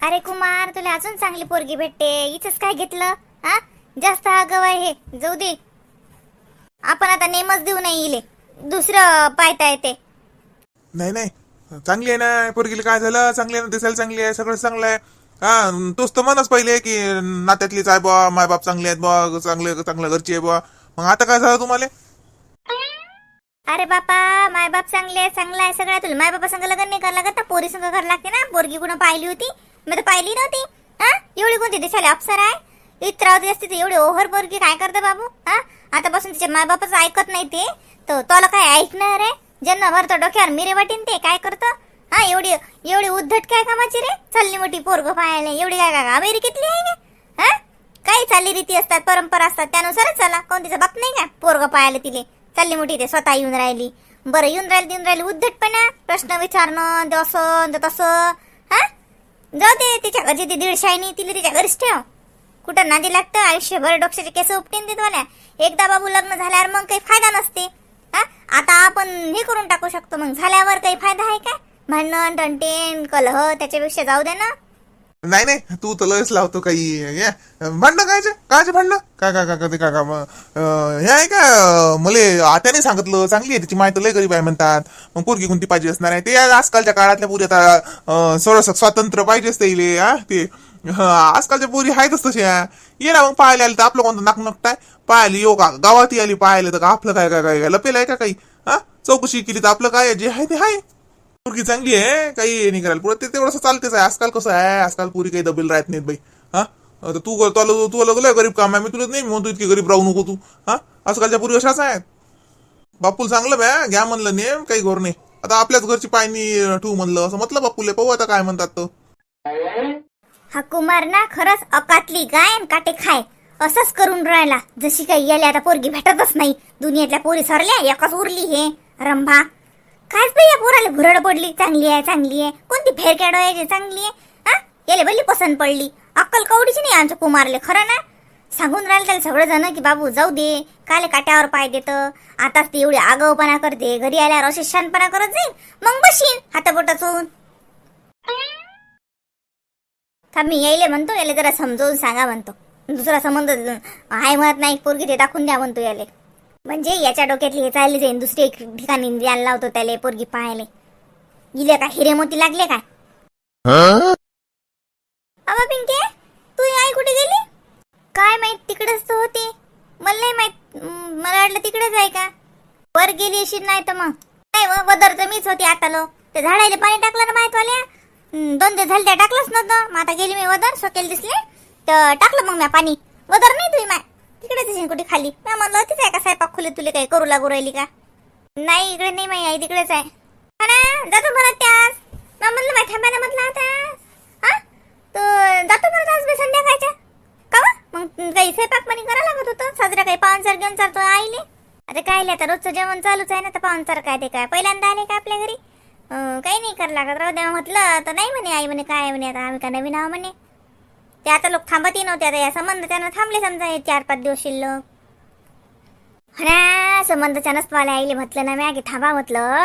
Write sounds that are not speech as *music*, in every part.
अरे कुमार तुला अजून चांगली पोरगी भेटते. हिच काय घेतलं? हा? जास्त आगाव आहे हे. जाऊ दे. आपण आता नेमच देऊ नाही इले दुसरं पाहता येते. नाही नाही. चांगली आहे ना पोरगीला काय झालं? चांगली आहे ना दिसायला चांगली आहे सगळं चांगलं आहे. हा तोच तर म्हणच पहिले की नात्यातलीच आहे बा मायबाप चांगले आहेत बा चांगले चांगल्या घरची आहे बा मग आता काय झालं तुम्हाला? अरे बापा मायबाप चांगले आहे चांगला आहे सगळ्या तुला मायबापा संग लग्न नाही करायला लागत? पोरी संग करायला लागते ना? पोरगी कुणं पाहिली होती? मी तर पाहिली नव्हती. हा? एवढी कोणती दिसायला अप्सर आहे? इत्रावती असते ती एवढी ओव्हर पोरगी काय करते बाबू? हा? आतापासून तिच्या मायबापच ऐकत नाही ते. तर तोला काय ऐकणार आहे? ज्यांना भरतो डोक्यावर मिरे वाटीन ते काय करतं? हा एवढी एवढी उद्धट काय कामाची रे? चालली मोठी पोरग पाहायला. एवढी काय काय अमेरिकेतली आहे का? हा? काही चाली रीती असतात परंपरा असतात. त्यानुसारच चला. कोण तिचा बाप नाही का? पोरग पाहायला तिले. चालली मोठी ते स्वतः येऊन राहिली. बरं येऊन राहिली येऊन राहिली. उद्धटपणा. प्रश्न विचारणं ते असं तसं हा? जाऊ दे तिच्या घरची ती दीड शायनी तिला तिच्या घरीच ठेव. कुठं नादी लागतं आयुष्यभर डोक्याचे केस उपटीन देत वाल्या एकदा बाबू लग्न झाल्यावर मग काही फायदा नसते. हा? आता आपण हे करून टाकू शकतो. मग झाल्यावर काही फायदा आहे का? भांडण टंटेन कलह त्याच्यापेक्षा जाऊ दे ना. नाही नाही तू तर लयच लावतो काही हे भांडणं कायचे? कायचे भांडणं? काय काय काय काय ते मग, अं, हे आहे का मले आत्याने सांगितलं चांगली आहे त्याची माहिती लय गरीब आहे म्हणतात. मग पोरगी कोणती पाहिजे असणार आहे? ते आजकालच्या काळातल्या पुरी आता सरस स्वातंत्र्य पाहिजे असते ते हा ते. आजकालच्या पोरी आहेतच तशा. ये ना मग पाहायला आली तर आपलं कोणतं नाक नकटाय पाहिली यो का गावात आली पाहायला तर का आपलं काय काय काय लपेल आहे का काही? हा चौकशी केली तर आपलं काय जे आहे ते आहे. पुरगी चांगली आहे काही नाही करायला. पुढे ते चालतेच आहे. आजकाल कसं आहे? आजकाल पुरी काही दबेल राहत नाहीत बाई. हा? तर तू तुला तुला तुला गरीब काम आहे मी तुला नाही म्हणतो इतकी गरीब राहू नको तू. हा? आजकालच्या पुरी अशाच आहेत. बापूल चांगलं बॅ घ्या म्हणलं नेम काही घोर नाही. आता आपल्याच घरची पायनी ठेवू म्हणलं. असं म्हटलं बापूले पाहू आता काय म्हणतात तो. हा कुमार ना खरंच अकातली गाय काटे खाय. असंच करून राहिला. जशी काही याले आता पोरगी भेटतच नाही. दुनियातल्या पोरी सरल्या एकच उरली हे. रंभा. कायच बाई या पोराला घुरड पडली. चांगली आहे चांगली आहे. कोणती फेरकॅड आहे चांगली आहे? हा? याले भली पसंत पडली. अक्कल कवडीची नाही आमच्या कुमारले खरं ना? सांगून राहिले त्याला सगळं जण की बाबू जाऊ दे. काले काट्यावर पाय देत. आताच ती एवढी आगाऊपणा करते. घरी आल्यावर असे शानपणा करत जाईल मग बशीन हाताबोटा चोळून मी यायले म्हणतो याले जरा समजवून सांगा म्हणतो. दुसरा संबंध आहे म्हणत नाही. पोरगी ते दाखवून द्या म्हणतो याले. म्हणजे याच्या डोक्यातली हे चालली जाईन दुसरी एक ठिकाणी द्यायला लावतो त्याले पोरगी पाहायले. इले का हिरे मोती लागले काय? अबा पिंके तू आई कुठे गेली? काय माहीत तिकडेच तर होती. मला नाही माहीत मला वाटलं तिकडेच आहे का? वर गेली अशी नाही तर मग. नाही व वदर तर मीच होती आता लो. ते झाडाला पाणी टाकलं ना माहीत वाल्या? हं, दोन दिवस झाले त्या टाकलंच नव्हतं. मग आता गेली मी वदर सोकेल दिसले. तर टाकलं मग मी पाणी. वदर नाही तुम्ही माय. तिकडेच असेल खाली? मी म्हणलं तिथे आहे का स्वयंपाक खुले तुला काही करू लागू राहिली का? नाही इकडे नाही माई आई तिकडेच आहे. म्हणा जातो म्हणत त्यास. मग म्हणलं माय थांबा ना म्हटलं आता. हा? तर जातो म्हणत आज मी संध्याकाळच्या? का मग काही स्वयंपाक पाणी करायला लागत होतं. साजरा काही पाहुणचार घेऊन चालतो आईले. आता काय आले आता रोजचं जेवण चालूच आहे ना तर पाहुणचार काय ते काय? पहिल्यांदा आले का आपल्या घरी? अं, काही नाही करायला लागत. राहू द्या म्हटलं तर नाही म्हणे आई म्हणे काय म्हणे आता आम्ही का नवीन आहो म्हणे. ते आता लोक थांबतही नव्हते आता या संबंधाच्यानं थांबले समजा हे चार पाच दिवस शिल्लक. हा संबंधाच्यानंच मला आईले म्हटलं ना मी की थांबा म्हटलं.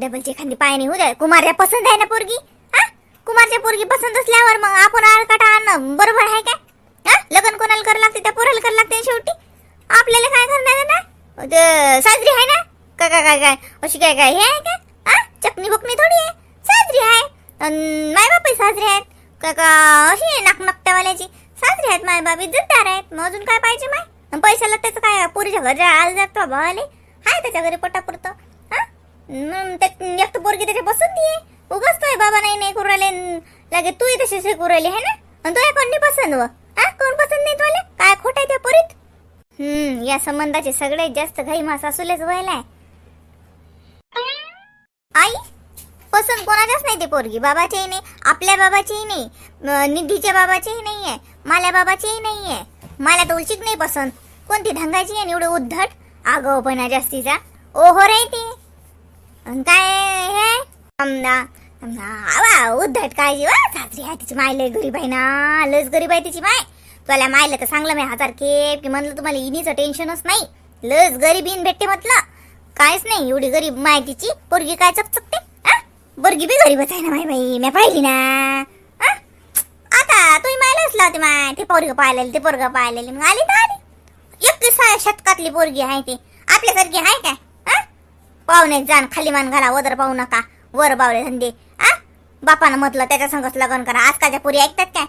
डबलची एखादी पाय नाही होऊ द्या. कुमारच्या पसंत आहे ना पोरगी? हा? कुमारच्या पोरगी पसंत असल्यावर मग आपण आळकाटा आणणं बरोबर आहे का हा? लग्न कोणाला करायला लागते? त्या पोराला करायला लागते शेवटी? आपल्याला काय करणार ना? ते साजरी आहे ना? काय काय काय काय? अशी काय काय हे आहे का? हा? चकनी बकनी थोडी आहे? साजरी आहे. माय बापही साजरे आहेत. का का अशी आहे नाक नकट्यावाल्याची साजरी आहेत माय बाबी इज्जतदार आहेत. मग अजून काय पाहिजे माय? पैशाला त्याचं काय पुरीच्या घरच्या आल जातो भावाले? हाय त्याच्या घरी पोटापुरतं. हा? मग ते एक पोरगी त्याच्या बसून दिये उगाच तो बाबा नाही नाही करू राहिले. लागे तू तशी शिकू राहिली है ना? आणि तुला कोण नाही पसंत व? हा? कोण पसंत नाही तुला काय खोट आहे त्या पोरीत? हम्म या संबंधाचे सगळ्यात जास्त घाई मा सासूलेच व्हायलाय. आई? पसंत कोणाच्याच नाही ते पोरगी. बाबाचीही नाही आपल्या बाबाचीही नाही निधीच्या बाबाचीही नाही आहे माल्या बाबाचीही नाही आहे मला तर उलचिक नाही पसंत. कोणती ढंगाची आणि एवढं उद्धट? आगाऊपणा जास्तीचा. ओहो रे ती. काय हे? समजा वा उद्धट काय वा सासरी आहे तिची माय लय गरीब आहे ना लस गरीब आहे तिची माय. तुला मायला तर सांगलं मी हजार केप की म्हणलं तुम्हाला इनीचं टेन्शनच नाही. लस गरीब इन भेटते म्हटलं. कायच नाही एवढी गरीब माय तिची पोरगी काय चकचकते? बरगी बी गरीबच आहे ना माय बाई मी पाहिली ना. आता तुम्ही मायने असला होती माय ते पोरग पाहिलेली ते पोरग पाहिलेली. मग आली तर आली. एकतीस शतकातली पोरगी आहे ती. आपल्यासारखी आहे काय? पाहुणे पाहुण्यात जाण खाली मान घाला वदर पाहू नका. वर बावले धंदे. आ बापानं म्हटलं त्याच्या संगच लग्न करा. आजकालच्या पोरी ऐकतात काय?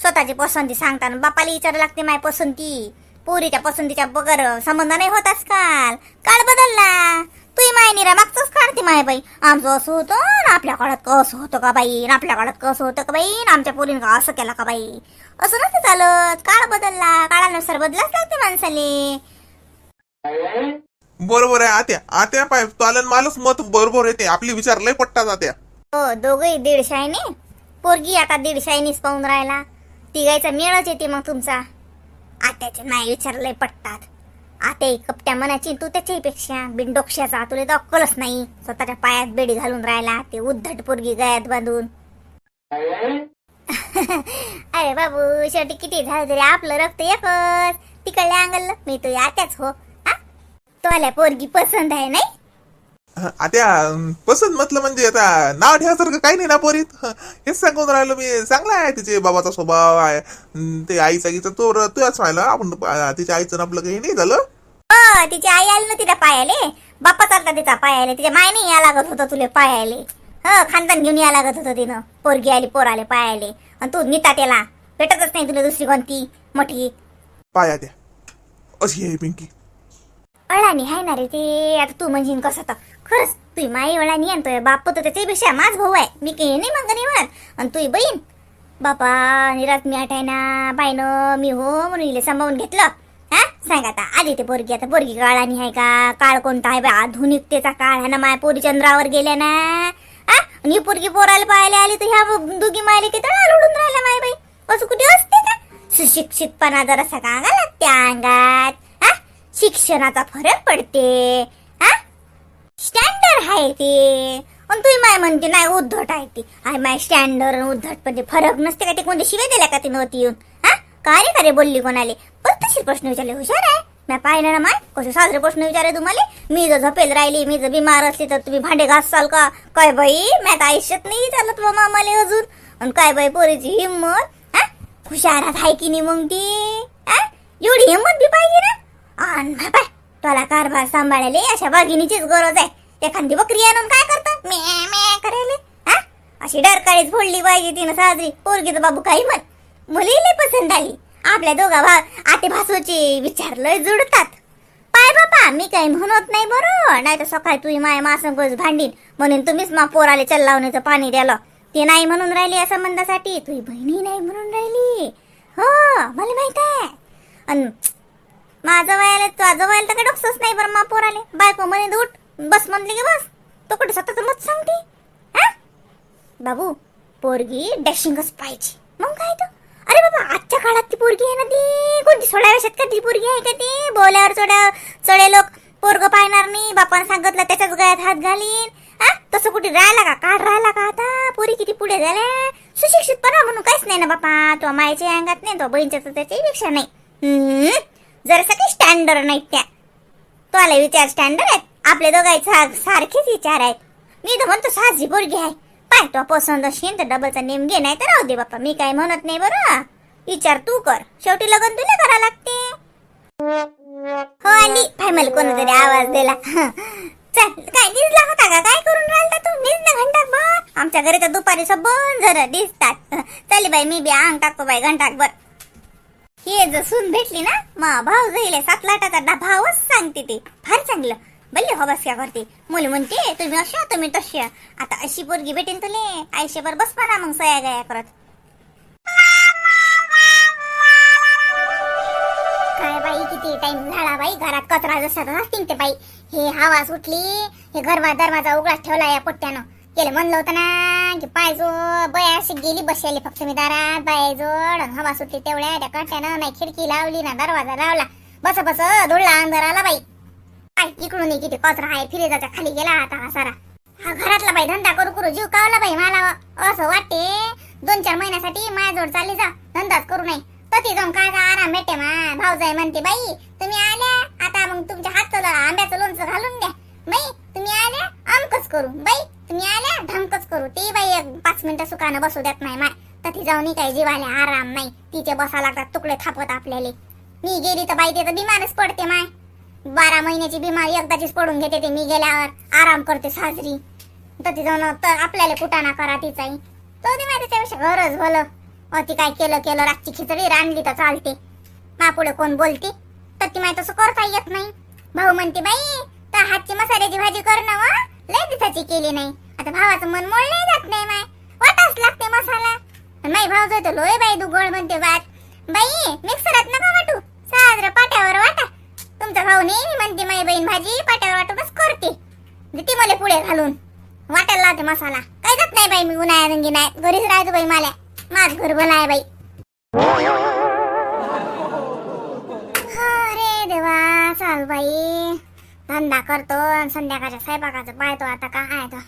स्वतःची पसंती सांगताना. बापाला विचारायला लागते माय पसंती. पोरीच्या पसंतीच्या बगर संबंध नाही होत आजकाल. काळ बदलला. तुही माय निरा मागचंच काढते माय बाई. आमचं असं होतं आणि आपल्या काळात कसं होतं का बाई? आणि आपल्या काळात कसं होतं का बाई? आणि आमच्या पोरीनं का असं केलं का बाई? असं नसतं चालत. काळ बदलला. काळानुसार बदलाच लागते माणसाले. बरोबर आहे आत्या. आत्या पाय चालन मालच मत बरोबर येते. आपली विचार लय पट्टात आत्या हो दोघही दीड शायने. पोरगी आता दीड शायनीच पाहून राहिला. तिघायचा मेळच येते मग तुमचा. आत्याचे नाही विचारलंय पटतात ते कपट्या मनाची तू त्याच्याही पेक्षा तुला तर अक्कलच नाही. स्वतःच्या पायात बेडी घालून राहिला ते उद्धट पोरगी गळ्यात बांधून. *laughs* अरे बाबू शेवटी किती झालं तरी आपलं रक्त एकच. तिकडल्या अंगल मी तू आत्याच हो. हा? तुला पोरगी पसंत आहे नाही? आत्या पसंत म्हटलं म्हणजे आता नाव ठेवासारखं काही नाही ना पोरीत? हेच सांगून राहिलो मी चांगला आहे तिचे बाबाचा स्वभाव आहे. ते आईचा गीचा तो तुझ्याच व्हायला आपण तिच्या आईचं आपलं काही नाही झालं. हो तिची आई आली ना तिला पायाले. बाप्पा चालता तिचा पायाले. तिच्या मायने या लागत होतं तुले पायाले. ह खानदान घेऊन या लागत होतं तिनं. पोरगी आली पोर आले पायाले. आणि तू निता त्याला. भेटतच नाही तुला दुसरी कोणती. मोठी. पाय आत्या अशी आहे पिंकी. अळानी हाय ना रे ते. आता तू म्हणजे कसं तर. खरंच तुझी माई अळानी आणि तुझ्या बाप तर त्याच्यापेक्षा माझ भाऊ आहे. मी काही नाही मग नाही म्हणत. आणि तुझी बहीण. बापा निरात मी आठाय ना. बायनं मी हो म्हणून इले सांभाळून घेतलं. हा? सांग आता. आली ते पोरगी आता पोरगी काळानी आहे का? काळ कोणता आहे? बा आधुनिकतेचा काळ आहे ना माय पोरी चंद्रावर गेल्या ना? हा? आणि ही पोरगी पोराला पाहायला आली तर ह्या दोघी मायले किती रडून राहिल्या माय बाई? असं कुठे असते का? सुशिक्षितपणा जरासा का अंगाला त्या अंगात. हा? शिक्षणाचा फरक पडते. हा? स्टँडर्ड आहे ते. पण तुम्ही माय म्हणते नाही उद्धट आहे ती. आय माय स्टँडर्ड उद्धट पण फरक नसते का? ते कोणते शिवे दिल्या का ती नव्हती येऊन? हा का रे का रे बोलली कोणाले? पण प्रश्न विचारले हुशार आहे. मी पाहिलं ना माय कसे साजरे प्रश्न विचारे तुम्हाला? मी जर झपेल राहिली मी जर बिमार असली तर तुम्ही भांडे घासाल का? काय बाई मी आता आयुष्यात नाही विचारलं बा मामाले अजून. आणि काय बाई पोरीची हिंमत हा? हुशारात आहे की नाही मग ती? हा? एवढी हिंमत बी पाहिजे ना? आणि बाय तुला कारभार सांभाळायला अशा वाघिणीचीच गरज आहे. एखादी बकरी आणून काय करतात मे मे करायला हा? अशी डरकाळीच फोडली पाहिजे तिनं साजरी. पोरगीचा बाबू काही म्हण मुलीला पसंत आली. आपल्या दोघा भा आते भासूचे विचार लय जुडतात. पाय बापा मी काही म्हणत नाही बरं. नाही तर सकाळी तुम्ही माय मासंगोज भांडीन. म्हणून तुम्हीच मा पोराले चल्लावण्याचं पाणी द्यालं ते नाही म्हणून राहिली या संबंधासाठी. तुझी बहिणी नाही म्हणून राहिली. हो मला माहीत आहे. अन माझं वयाला तुझं वयाला तर काही डोकसंच नाही बरं मा पोराले. बायको म्हणे उठ बस म्हणली की बस. तो कुठे स्वतःच मत सांगते? हा? बाबू पोरगी डॅशिंगच पाहिजे. मग काय तो अरे बाबा आजच्या काळात ती पोरगी आहे ना ती? कोणती सोळाव्या शतकातली पोरगी आहे का ती? बोल्यावर चढा चढे लोक पोरग पाहणार नाही. बापानं सांगितलं त्याच्याच गळ्यात हात घालीन. हा? तसं कुठे राहिला का? काढ राहिला का आता? पोरी किती पुढे झाल्या? सुशिक्षितपणा म्हणून काहीच नाही ना बापा. तो मायच्या अंगात नाही तो बहिणच्या त्याच्याही रिक्षा नाही. हम्म, जरासा काही स्टँडर्ड नाही त्या. तुम्हाला विचार स्टँडर्ड आहेत. आपले दोघांचे सारखेच विचार आहेत. मी तर म्हणतो साजी पोरगी आहे. पाय तो पसंत असेल तर डबलचा नेम घे नाही तर राहू दे बाप्पा मी काय म्हणत नाही बरं. विचार तू कर. शेवटी लग्न तुला करा लागते. हो आली. फायमल मला कोणतरी आवाज दिला. चल काय दिसला होता का? काय करून राहिला तू? मीच ना घंटाक आमच्या घरी तर दुपारी सबन जरा दिसतात. चल बाई मी बी अंग टाकतो बाई घंटाक बर हे जर सून भेटली ना मग भाव जाईल. सात लाटाचा डा भावच सांगते ते. फार चांगलं. बल्ले हो बस क्या करते. मुली म्हणते तुम्ही अशा तुम्ही तशी. आता अशी पोरगी भेटेन तुले. आयुष्यभर बस ना मग सया गया करत. काय बाई किती टाइम झाला बाई घरात कचरा जसा तसा तिंगते बाई. हे हवा सुटली हे घरवा दरवाजा उघडाच ठेवला या पोट्ट्यानं गेले म्हणलं होतं ना की पायजो बया अशी गेली बसली फक्त मी दारात बायजोड हवा सुटली तेवढ्या त्या कट्ट्यानं नाही खिडकी लावली ना दरवाजा लावला. बस बस धुळला अंदर आला बाई. काय इकडून किती कचरा आहे फिरेजाच्या खाली गेला आता हा सारा. हा घरातला बाई धंदा करू करू जीव कावला बाई मला. असं वाटते दोन चार महिन्यासाठी माझ्याजवळ चालली जा धंदाच करू नये. तशी जाऊन काय काय आराम भेटे मा. भाऊजाई म्हणते बाई तुम्ही आल्या? आता मग तुमच्या हातचं आंब्याचं लोणचं घालून द्या बाई तुम्ही आल्या? अमकच करू. बाई तुम्ही आल्या? धमकच करू. ती बाई एक पाच मिनिटं सुखानं बसू देत नाही माय. तर ती जाऊन काय जीवाले आराम नाही. तिचे बसा लागतात तुकडे थापत आपल्याला. मी गेली तर बाई ते तर बिमारच पडते माय. बारा महिन्याची बिमारी एकदाचीच पडून घेते ते मी गेल्यावर. आराम करते साजरी. तर ती जाऊन तर आपल्याला कुटाणा करा तिचाही. तो दे माहिती त्याच्यापेक्षा गरज भलं. ती काय केलं केलं रातची खिचडी रांधली तर चालते. मापुढे कोण बोलते? तर ती माय तसं करता येत नाही. भाऊ म्हणते बाई तर हातची मसाल्याची भाजी कर ना लय दिवसाची केली नाही. आता भावाचं मन मोड नाही जात नाही माय. वाटाच लागते मसाला. माई भाऊ जातो लोय बाई तू गोड म्हणते बात बाई मिक्सरात नका वाटू. साजरं पाट्यावर वाटा. तुमचा भाऊ नेहमी म्हणते माई बहीण भाजी पाट्यावर वाटूनच करते. देते मला पुढे घालून वाटायला लावते मसाला. काय जात नाही बाई मी उन्हाळ्या रंगी नाही घरीच राहतो बाई मला माझ घर भला आहे बाई. अरे देवा चाल बाई. धंदा करतो आणि संध्याकाळच्या स्वयंपाकाचं पाहतो आता काय तो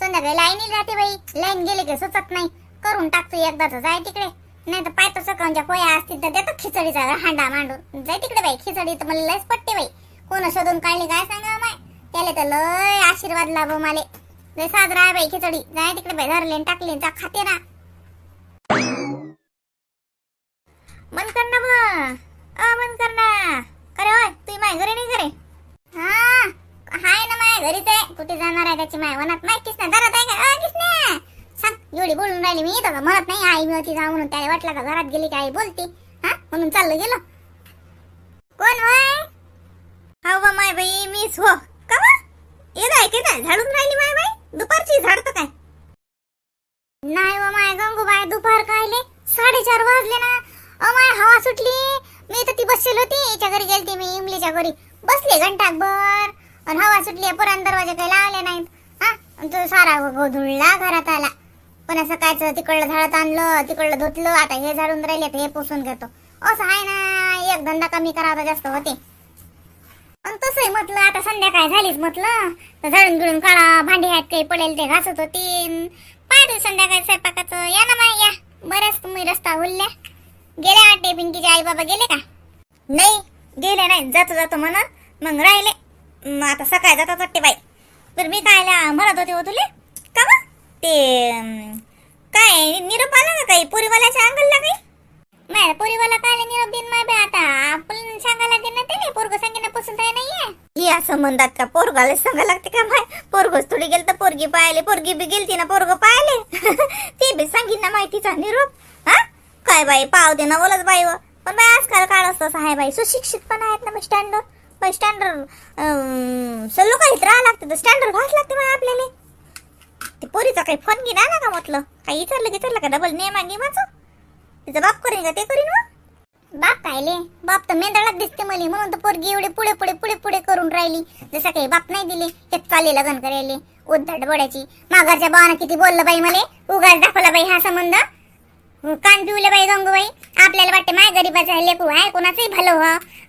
संध्याकाळी लाईन जाते बाई. लाईन गेली की सुचत नाही. करून टाकतो एकदाच जाय तिकडे. नाही तर पाहतो सकाळच्या पोया असतील तर देतो खिचडीचा हांडा मांडून. जाय तिकडे बाई खिचडी तर मला लयच पटते बाई. कोण शोधून काढली काय सांगा माय? त्याला तर लय आशीर्वाद लाभ मला. लय साजरा आहे बाई खिचडी. जाय तिकडे बाई धरले टाकले जा खाते ना मन कर ना बा बंद कर ना. करे होय तू माय घरी नाही करे हा हाय ना माय घरीच आहे. कुठे जाणार आहे त्याची माय वनात? माय किसना घरात आहे का? किसना. सांग एवढी बोलून राहिली मी तर म्हणत नाही आई मी होती जा म्हणून. त्याला वाटलं का घरात गेली काय बोलती? हा म्हणून चाललं गेलो. कोण होय हा बा माय बाई मीच हो का बा? येत आहे की नाही? झाडून राहिली माय बाई? दुपारची झाडतं काय? नाही व माय गंगूबाई दुपार कायले साडेचार वाजले ना. अमाय हवा सुटली. मी तर ती बसलेली होती याच्या घरी गेलती मी इमलीच्या घरी. बसले घंटाभर आणि हवा सुटली पुराण दरवाजे काही लावले नाहीत. हा तो सारा गोधुळला घरात आला. पण असं सकाळचं तिकडलं झाडत आणलं तिकडलं धुतलं आता हे झाडून राहिले तर हे पुसून घेतो. असं आहे ना एक धंदा कमी करावा जास्त होते. पण तसंही म्हटलं आता संध्याकाळ झालीच म्हटलं. तर झाडून गिळून काळा भांडी आहेत काही पडेल ते घासत होती पाहते संध्याकाळी स्वयंपाकाचं या ना माय. या बऱ्याच तुम्ही रस्ता उरल्या गेले आटे पिंकीचे आई बाबा गेले का? नाही गेले नाही. जातो जातो म्हणा मग राहिले. मग आता सकाळी जातात वाटते बाई. तर मी काय म्हणत होते हो तुले? का बा ते काय निरोप आला का काही? पोरीवाल्याच्या अंगलला काही? माझ्या पोरीवाला काय निरोप दिन माय आता? आपण सांगायला लागेल ना त्याने पोरग सांगेन पसंत आहे. नाहीये या संबंधात का? पोरगाला सांगा लागते का माय? पोरगच थोडी गेल तर पोरगी पाहिले. पोरगी बी गेलती ना पोरग पाहिले. *laughs* ते बी सांगीन ना माहितीचा निरोप. हा? काय बाई पाव दे ना बोलच बाई व. पण बाई आजकाल काळ असतं आहे बाई. सुशिक्षित पण आहेत ना स्टँडर्ड बाई स्टँडर्ड सल्लो काहीच राहा लागते तर स्टँडर्ड घास लागते बाई आपल्याला. ते पोरीचा काही फोन घेऊन आला का म्हटलं? काही विचारलं विचारलं का? डबल नेमा गेमाचं? तिचा बाप करीन का ते करीन व? बाप कायले बाप तर मेंदळात दिसते मला. म्हणून तर पोरगी एवढे पुढे पुढे पुढे पुढे करून राहिली. जसं काही बाप नाही दिले तेच चालले लग्न करायले. उद्धट बोडायची माघारच्या भावानं किती बोललं बाई मला? उगाच दाखवला बाई हा संबंध. कान पिवले बाई गंगूबाई आपल्याला वाटते माय गरीबाचं आहे लेकरू आहे कोणाचंही भलं हो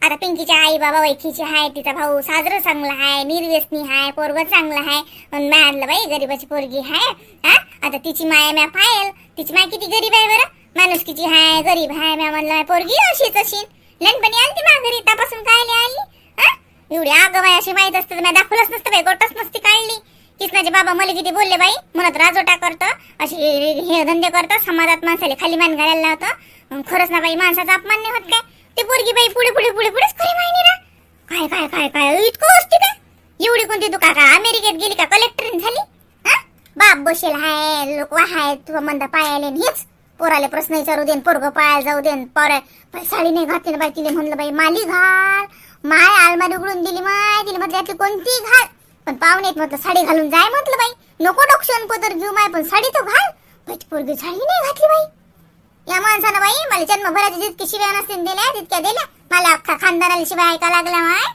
आता पिंकीच्या आई बाबा वैखीची आहे तिचा भाऊ साजरं चांगला आहे निर्व्यसनी आहे पोरग चांगलं आहे. पण माय आणलं बाई गरीबाची पोरगी आहे हा? आता तिची माय म्या पायल तिची माय किती गरीब आहे बरं? माणुसकीची हाय गरीब हाय म्या म्हणलं पोरगी अशीच अशी लहानपणी आली ती घरी तपासून काय आली हा? एवढी आग बाई अशी माहीत असते तर मी दाखवलंच नसतं बाई गोटच नसती काढली. कृष्णाचे बाबा मला किती बोलले बाई? म्हणत राजोटा करतं असे हे धंदे करतं समाजात माणसाला खाली मान घालायला लावतं. खरंच ना बाई माणसाचा अपमान नाही होत काय? ते पोरगी बाई पुढे पुढे पुढे पुढेच खरी माहिती ना. काय काय काय काय इतकं असते का एवढी कोणती तू का? अमेरिकेत गेली का? कलेक्टर झाली? हा? बाप बसेल हाय लोक हाय तू मंद पायाले हेच. पोराले प्रश्न विचारू देन पोरग पायाला जाऊ देन पोर. साडी नाही घातली बाई तिने म्हणलं बाई माली घाल. माय आलमारी उघडून दिली माय तिने म्हटलं कोणती घाल? पण पाहुणे म्हटलं साडी घालून जाय म्हटलं बाई. नको डोक्षण पदर घेऊ माय पण साडी तो घाल. पोरगी साडी नाही घातली बाई. या माणसानं बाई मला जन्मभराची जितके शिव्या नसतील दिल्या तितक्या दिल्या मला अख्खा खानदानाला शिवाय ऐका लागल्या माय.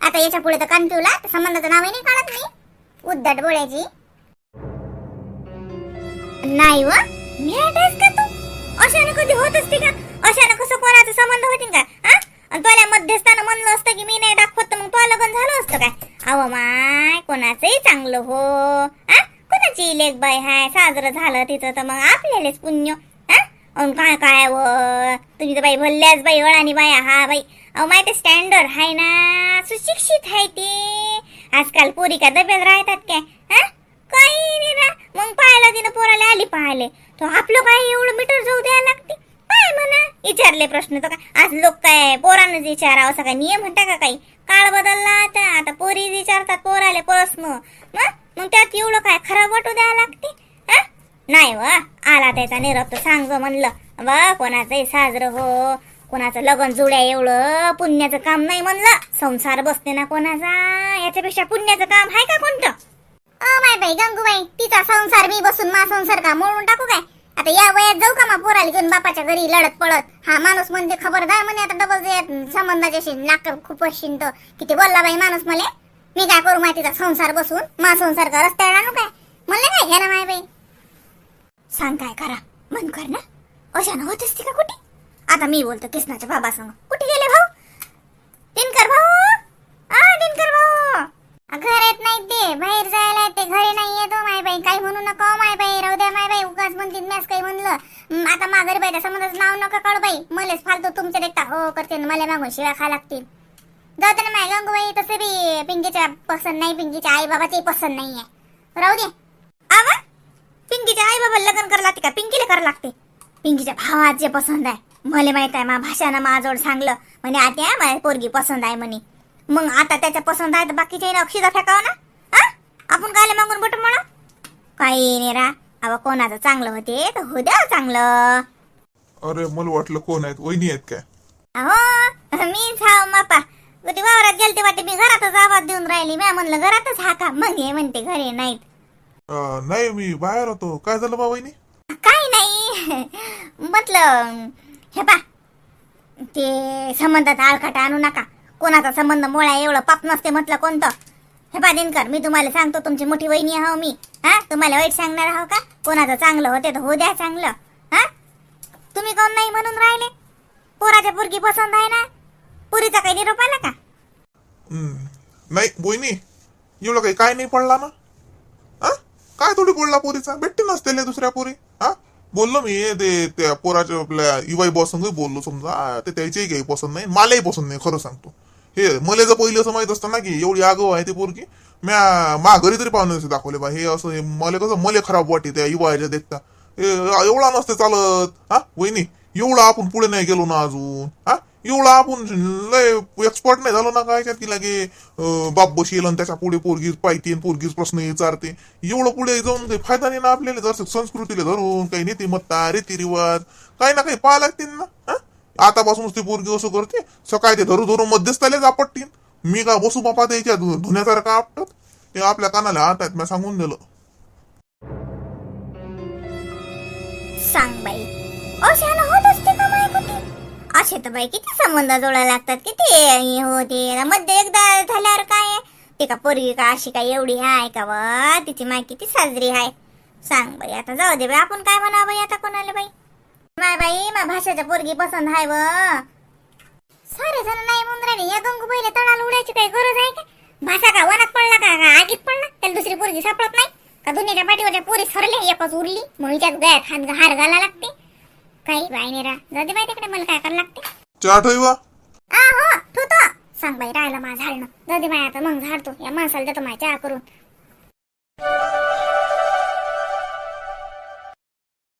आता याच्यापुढे तर कान पिवला संबंधाचं नावही नाही काढत मी. उद्धट बोलायची. नाही व मी अटॅच का तू? अशाने कधी होत असते का? अशाने कसं कोणाचा संबंध होतील का हा? आणि तुला मध्यस्थानं म्हणलं असतं की मी नाही दाखवत मग तुला लग्न झालं असतं काय? अव माय. कोणाचंही चांगलं हो. आ कोणाची लेख बाय हाय? साजरं झालं तिचं तर मग आपल्यालाच पुण्य. हा? अन काय काय व? तुम्ही तर बाई भल्ल्याच बाई वळानी बाया. हा बाई. अहो माहिती स्टँडर्ड हाय ना? सुशिक्षित हाय ते. आजकाल पोरी का डब्यात राहतात काय? हा? काही नाही ना. मग पाहायला तिनं पोराला आली पाहायले. तो आपलं काय एवढं मीटर जाऊ द्यायला लागते? काय म्हणा? विचारले प्रश्न तर काय? आज लोक काय पोरांनाच विचारावं असं काय? नियम म्हणता का काही? काळ बदलला आता. आता पोरी विचारतात पोराले प्रश्न. मग? त्यात एवढं काय खराब वाटू द्यायला लागते? नाही वा. आला त्याचा निरप तर सांग म्हणलं. वा कोणाचंही साजरं हो. कोणाचं लगन जुड्या एवढं. पुण्याचं काम नाही म्हणलं. संसार बसते ना कोणाचा. याच्यापेक्षा पुण्याचं काम आहे का कोणतं? अ माय बाई गंगूबाई तिचा संसार मी बसून मा संसार का मोडून टाकू काय? आता या वयात जाऊ का पोर पोराला घेऊन बापाच्या घरी लढत पळत? हा माणूस म्हणजे खबरदार म्हणे आता डबल संबंधाच्याशी नाक खूप शिंत. किती बोलला बाई माणूस मला? मी काय करू माहितीचा संसार बसून मा संसार का रस्त्यावर आणू काय? म्हणलं काय घ्या ना माय बाई. सांग काय करा मन कर ना. अशानं होत असते का कुठे? आता मी बोलतो कृष्णाच्या बाबा सांग कुठे गेले भाऊ दिनकर भाऊ आ दिनकर भाऊ घरात नाही ते बाहेर जायला ते घरी नाही येतो माय बाई काही म्हणू नका हो माय बाई राहू द्या माय बाई उगाच काही म्हणलं. आता माघारी बाई समजच नाव नका काढू बाई. मलेच फालतू तुमच्या देखता हो करते मला मागून शिव्या खा लागतील. जाऊ दे ना माय गंगूबाई तसे बी पिंकीच्या पसंत नाही पिंकीच्या आई बाबाची पसंत नाही आहे राहू दे. आवा पिंकीच्या आई बाबा लग्न करा लागते का? पिंकीला करा लागते. पिंकीच्या भावात जे पसंत आहे. मला माहीत आहे मा भाषानं माझोड सांगलं. म्हणे आत्या माझ्या पोरगी पसंत आहे म्हणे. मग आता त्याच्या पसंत आहे तर बाकीच्या अक्षिता फेकाव ना? आपण कायला मागून बट म्हणा काही नाही रा. अव कोणाचं चांगलं होते तर हो द्या चांगलं. अरे मला वाटलं कोण आहेत? वहिनी आहेत काय? अहो मी जाव मापा. कधी वावरात गेलते वाटते मी घरातच आवाज देऊन राहिली. मी म्हणलं घरातच हाका मग हे म्हणते घरी नाहीत. अं, नाही मी बाहेर होतो. काय झालं बा वहिनी? काही नाही. म्हटलं हे पा ते संबंधात आळखाट आणू नका. कोणाचा संबंध मोळा एवढं पाप नसते म्हटलं कोणतं? हे पा दिनकर मी तुम्हाला सांगतो तुमची मोठी वहिनी आहो मी. हा? तुम्हाला वाईट सांगणार आहो का? कोणाचं चांगलं होते तर हो द्या चांगलं. हा? तुम्ही कोण नाही म्हणून राहिले? पोराच्या पोरगी पसंत आहे ना? पुरीचा काही निरोप आला का? नाही बोईनी एवढं काही काय नाही पडला ना? हा? काय थोडी बोलला पोरीचा? भेटते नसते दुसऱ्या पोरी. हा? बोललो मी ते त्या पोराच्या आपल्या युवाई बॉस बोललो समजा. ते त्याच्याही काही पसंत नाही मलाही पसंत नाही खरं सांगतो. हे मला जर पहिलं असं माहीत असतं ना की एवढी आगाव आहे ती पोरगी म्या मा घरी तरी पाहुणे असे दाखवले बा हे असं हे मला कसं मला खराब वाटते त्या युवाच्या देखता हे एवढा नसते चालत हा वहिनी एवढा आपण पुढे नाही गेलो ना अजून हा एवढा आपण लय एक्सपर्ट नाही झालो ना काय त्यात की लागे बाप बशील आणि त्याच्या पुढे पोरगीच पाहिजे पोरगीच प्रश्न विचारते एवढं पुढे जाऊन काही फायदा नाही ना आपल्याला जर संस्कृतीला धरून काही नीतिमत्ता रीतिरिवाज काही ना काही पाहा लागतील ना हा? आतापासूनच ती पोरगी असं करते. सकाळी ते धरू धरून मध्यस्थालेच आपटतील मी का बसू बापा त्याच्या धु- धुण्यासारखं आपटत? ते आपल्या कानाला हात आहेत मी सांगून दिलं. सांग बाई. अशानं होत असते का असे तर बाई किती संबंध जोडायला लागतात किती हे होते. मध्ये एकदा झाल्यावर काय ते का पोरगी का अशी काय एवढी आहे का वा तिची माय किती साजरी आहे सांग बाई आता जाऊ दे बाई. आपण काय म्हणा बाई आता कोणाला बाई? माय बाई मा भाषाच्या पोरगी पसंत आहे व. सारे जण नाही म्हणून राहिले या गंगू पहिले तळाला उडायची काही गरज आहे का? भाषा का वनात पडला का? का आगीत पडला? त्याला दुसरी पोरगी सापडत नाही? का दुनियाच्या पाठीवरच्या पोरी सरले एकच उरली? म्हणून त्यात गळ्यात हात हार घाला लागते. काही बाई नाही रा जाऊ दे बाई तिकडे मला काय करायला लागते? चहा ठेवा आ हो ठेवतो. सांग बाई राहिला माझा झाडणं जाऊ दे बाई आता मग झाडतो. या माणसाला देतो माझ्या करून.